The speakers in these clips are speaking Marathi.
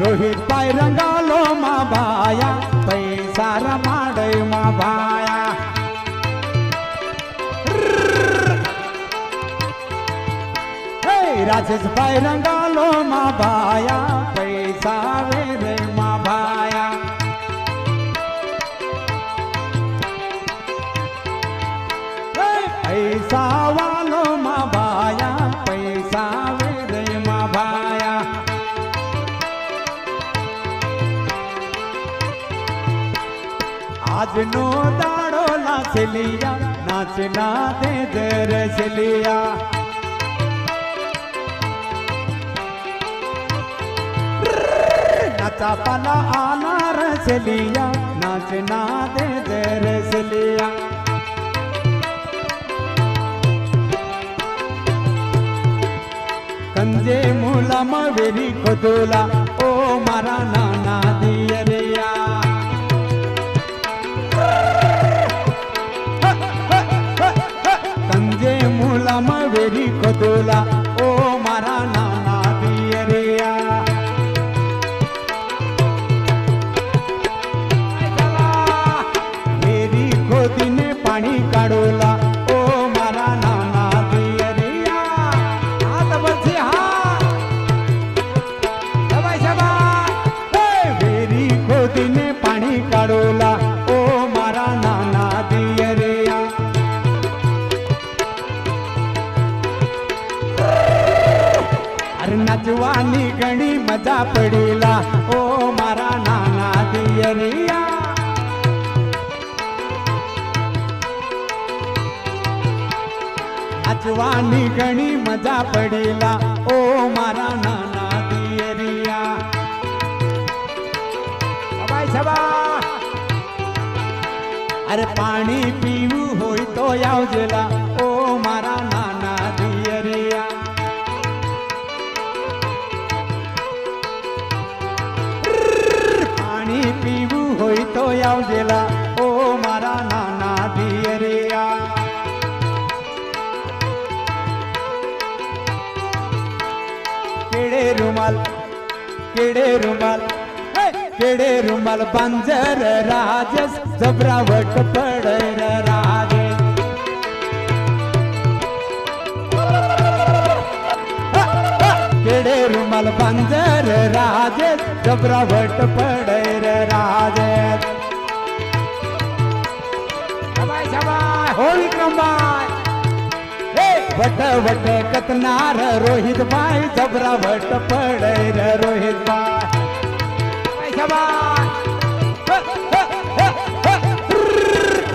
રોહિત ભાઈ રંગાલો માં ભાયા, પૈસા રમાડે માં ભાયા. રાજેશભાઈ રંગાલો માં ભાયા, પૈસા વે આજનો દાડો નાચલિયા નાચના દે દરસલિયા નાચા પાલા આના રસલિયા નાચના દે દરસલિયા કંજે મૂલામાં વેરી ખોદોલા, ઓ મારા નાના દી. Lola गणी मजा पडीला. ओ मारा नाना दियरिया नाचवानी गणी मजा पडीला. ओ मारा नाना दियरिया सबाय सबा. अरे पाणी पिऊ होय तो यावजेला ओ केडे रुमाल केडे रुमाल केडे रुमाल बांजर राजस जबरावट पडर राज. केडे रुमाल बांजर राजस जबरावट पडर राज. होळी विक्रमबाई वट वट कतनार रोहित बाय जबरावट पडय रोहित बाय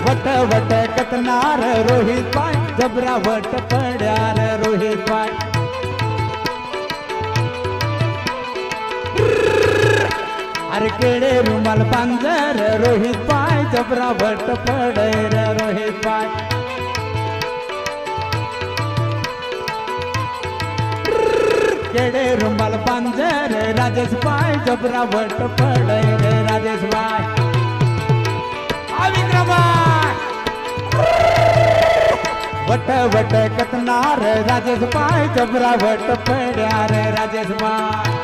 वट वट कतनार रोहित बाय जबरावट पड्यार रोहित बाय अरे केडे रुमाल पांजर रोहित पाय जबरा भट पडय रोहित पाय केडे रुमाल पांजर राजेश बाय जबरा पडे रे राजेश बाय. वट वट कतनार राजेश बाय जबरा पड्या रे राजेश बाय.